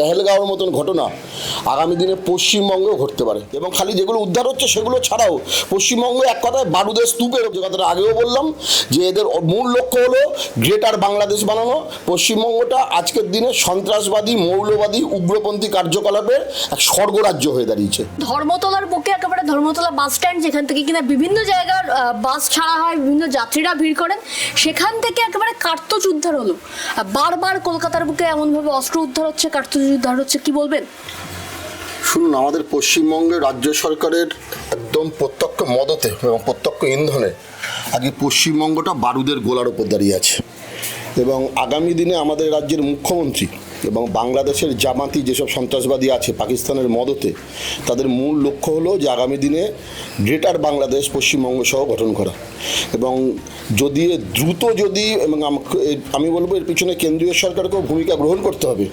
পেহেলগাঁওয়ের মতন ঘটনা। আগামী দিনে পশ্চিমবঙ্গেও ঘটতে পারে। এবং খালি যেগুলো উদ্ধার হচ্ছে সেগুলো ছাড়াও পশ্চিমবঙ্গ এক কথায় বারুদের স্তূপের যে কথাটা আগেও বললাম যে এদের মূল লক্ষ্য হলো গ্রেটার বাংলাদেশ বানানো। পশ্চিমবঙ্গটা আজকের দিনে সন্ত্রাসবাদী, মৌলবাদী, উগ্রপন্থী কার্যকলাপের এক স্বর্গরাজ্য হয়ে দাঁড়িয়েছে। ধর্মতলার বুকে একেবারে ধর্মতলা বাস স্ট্যান্ড, যেখান থেকে কিনা বিভিন্ন জায়গার বাস ছাড়া হয়, বিভিন্ন যাত্রীরা ভিড় করেন, সেখান থেকে একেবারে কার্তুজ উদ্ধার হলো। বারবার কলকাতার বুকে এমনভাবে অস্ত্র উদ্ধার হচ্ছে, কার্তুজ উদ্ধার হচ্ছে, কি বলবেন? শুনুন আমাদের পশ্চিমবঙ্গে রাজ্য সরকারের একদম প্রত্যক্ষ মদতে এবং প্রত্যক্ষ ইন্ধনে আগে পশ্চিমবঙ্গটা বারুদের গোলার ওপর দাঁড়িয়ে আছে। এবং আগামী দিনে আমাদের রাজ্যের মুখ্যমন্ত্রী এবং বাংলাদেশের জামাতি যেসব সন্ত্রাসবাদী আছে পাকিস্তানের মদতে, তাদের মূল লক্ষ্য হলো যে আগামী দিনে গ্রেটার বাংলাদেশ পশ্চিমবঙ্গ সহ গঠন করা। এবং যদি দ্রুত যদি এবং আমি বলব এর পিছনে কেন্দ্রীয় সরকারকেও ভূমিকা গ্রহণ করতে হবে।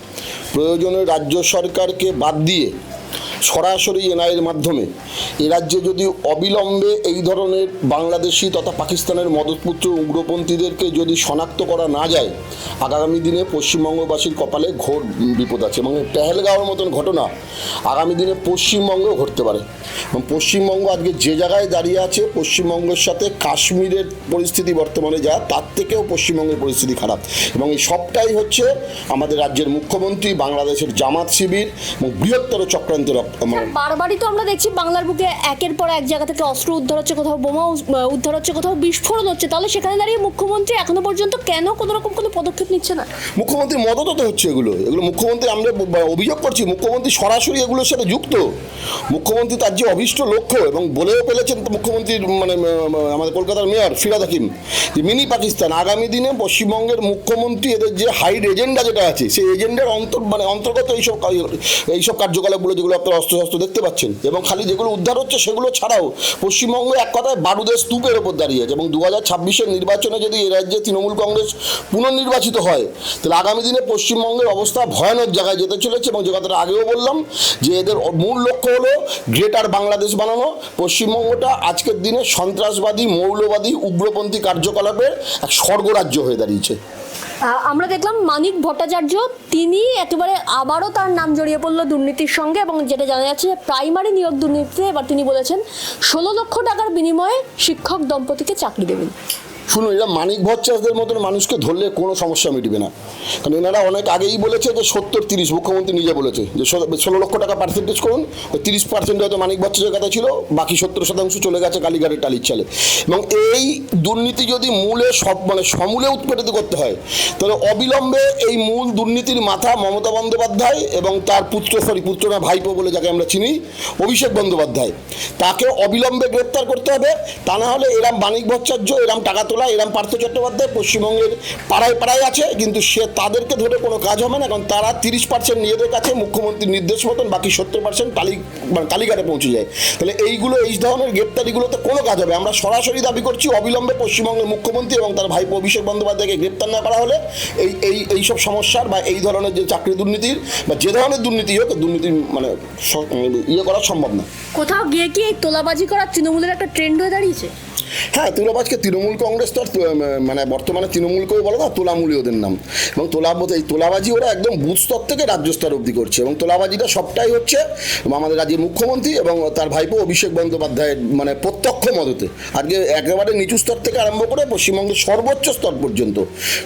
প্রয়োজনে রাজ্য সরকারকে বাদ দিয়ে সরাসরি এনআইয়ের মাধ্যমে এ রাজ্যে যদি অবিলম্বে এই ধরনের বাংলাদেশি তথা পাকিস্তানের মদতপুত্র উগ্রপন্থীদেরকে যদি শনাক্ত করা না যায়, আগামী দিনে পশ্চিমবঙ্গবাসীর কপালে ঘোর বিপদ আছে এবং পেহেলগাঁওয়ের মতন ঘটনা আগামী দিনে পশ্চিমবঙ্গেও ঘটতে পারে। এবং পশ্চিমবঙ্গ আজকে যে জায়গায় দাঁড়িয়ে আছে, পশ্চিমবঙ্গের সাথে কাশ্মীরের পরিস্থিতি বর্তমানে যা, তার থেকেও পশ্চিমবঙ্গের পরিস্থিতি খারাপ। এবং এই সবটাই হচ্ছে আমাদের রাজ্যের মুখ্যমন্ত্রী, বাংলাদেশের জামাত শিবির এবং বৃহত্তর চক্রান্তের মানে বারবারই তো আমরা দেখছি বাংলার বুকে একের পর এক জায়গা থেকে অস্ত্র উদ্ধার হচ্ছে কোথাও বোমা উদ্ধার হচ্ছে কোথাও বিস্ফোরণ হচ্ছে। তাহলে সেখানে দাঁড়িয়ে মুখ্যমন্ত্রী এখনও পর্যন্ত কেন কোনো রকম কোনো পদক্ষেপ নিচ্ছে না? মুখ্যমন্ত্রীর মদতও তো হচ্ছে এগুলো। এগুলো মুখ্যমন্ত্রী আমরা অভিযোগ করছি মুখ্যমন্ত্রী সরাসরি এগুলোর সাথে যুক্ত। মুখ্যমন্ত্রী তার যে অভীষ্ট লক্ষ্য এবং বলেও ফেলেছেন মুখ্যমন্ত্রীর মানে আমাদের কলকাতার মেয়র ফিরাদ হাকিম যে মিনি পাকিস্তান আগামী দিনে পশ্চিমবঙ্গের মুখ্যমন্ত্রী এদের যে হাইড এজেন্ডা যেটা আছে সেই এজেন্ডার অন্তর মানে অন্তর্গত এইসব এইসব কার্যকলাপগুলো যেগুলো আপনারা অস্ত্র শস্ত্র দেখতে পাচ্ছেন। এবং খালি যেগুলো উদ্ধার হচ্ছে সেগুলো ছাড়াও পশ্চিমবঙ্গ এক কথায় বারুদের স্তূপের ওপর দাঁড়িয়ে আছে। এবং দু হাজার ছাব্বিশের নির্বাচনে যদি এ রাজ্যে তৃণমূল কংগ্রেস পুনর্নির্বাচিত হয়, তাহলে আগামী দিনে পশ্চিমবঙ্গের অবস্থা ভয়ানক জায়গায় যেতে চলেছে। এবং যে কথাটা আগেও বললাম, যে এদের মূল লক্ষ্য হলো গ্রেটার বাংলাদেশ বানানো। পশ্চিমবঙ্গটা আজকের দিনে সন্ত্রাসবাদী, মৌলবাদী, উগ্রপন্থী কার্যকলাপের এক স্বর্গরাজ্য হয়ে দাঁড়িয়েছে। আমরা দেখলাম মানিক ভট্টাচার্য, তিনি একেবারে আবারও তার নাম জড়িয়ে পড়ল দুর্নীতির সঙ্গে এবং যেটা জানা যাচ্ছে প্রাইমারি নিয়োগ দুর্নীতিতে এবার তিনি বলেছেন, ষোলো লক্ষ টাকার বিনিময়ে শিক্ষক দম্পতিকে চাকরি দেবেন। শুনুন, এরা মানিক ভট্টাচার্যদের মতন মানুষকে ধরলে কোনো সমস্যা মিটবে না। কারণ এনারা অনেক আগেই বলেছে যে সত্তর তিরিশ, মুখ্যমন্ত্রী নিজে বলেছে যে ষোলো লক্ষ টাকা পার্সেন্টেজ করুন তিরিশ পার্সেন্ট হয়তো মানিক ভট্টাচার্যের কথা ছিল, বাকি সত্তর শতাংশ চলে গেছে কালীঘাটের টালির চালে। এবং এই দুর্নীতি যদি মূলে সব মানে সমূলে উৎপাদিত করতে হয়, তাহলে অবিলম্বে এই মূল দুর্নীতির মাথা মমতা বন্দ্যোপাধ্যায় এবং তার পুত্র সরি পুত্র না ভাইপো বলে যাকে আমরা চিনি, অভিষেক বন্দ্যোপাধ্যায়। তাকে অবিলম্বে গ্রেপ্তার করতে হবে, তা না হলে এরাম মানিক ভট্টাচার্য এরাম টাকা তোলা এরাম পার্থ চট্টোপাধ্যায় পশ্চিমবঙ্গের পাড়ায় পাড়ায় আছে কিন্তু সে তাদেরকে ধরে কোনো কাজ হবে না কারণ তারা তিরিশ পার্সেন্ট নিজেদের কাছে মুখ্যমন্ত্রীর নির্দেশ মতন বাকি সত্তর পার্সেন্ট টালি মানে কালীঘাটে পৌঁছে যায়। তাহলে এইগুলো এই ধরনের গ্রেপ্তারিগুলোতে কোনো কাজ হবে আমরা সরাসরি দাবি করছি অবিলম্বে পশ্চিমবঙ্গের মুখ্যমন্ত্রী এবং তার ভাইপো অভিষেক বন্দ্যোপাধ্যায়কে গ্রেপ্তার না করা হলে এই এই এইসব সমস্যার বা এই ধরনের যে চাকরি দুর্নীতির বা যে ধরনের দুর্নীতি হোক দুর্নীতি মানে ইয়ে করা সম্ভব না। কোথাও গিয়ে কি এই তোলাবাজি করার তৃণমূলের একটা ট্রেন্ড হয়ে দাঁড়িয়েছে? হ্যাঁ তুলাবাজকে তৃণমূল কংগ্রেস তো মানে বর্তমানে তৃণমূলকেও বলে না তোলামূলি ওদের নাম। এবং তোলা, এই তোলাবাজি ওরা একদম বুথ স্তর থেকে রাজ্য স্তর অবধি করছে। এবং তোলাবাজিটা সবটাই হচ্ছে আমাদের রাজ্যের মুখ্যমন্ত্রী এবং তার ভাইপো অভিষেক বন্দ্যোপাধ্যায়ের মানে প্রত্যক্ষ মদতে। আজকে একেবারে নিচু স্তর থেকে আরম্ভ করে পশ্চিমবঙ্গের সর্বোচ্চ স্তর পর্যন্ত।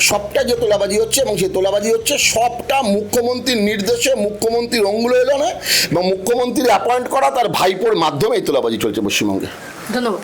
সবটা যে তোলাবাজি হচ্ছে এবং সেই তোলাবাজি হচ্ছে সবটা মুখ্যমন্ত্রীর নির্দেশে মুখ্যমন্ত্রীর অঙ্গুল এলনে এবং মুখ্যমন্ত্রীর অ্যাপয়েন্ট করা তার ভাইপোর মাধ্যমে এই তোলাবাজি চলছে পশ্চিমবঙ্গে। ধন্যবাদ।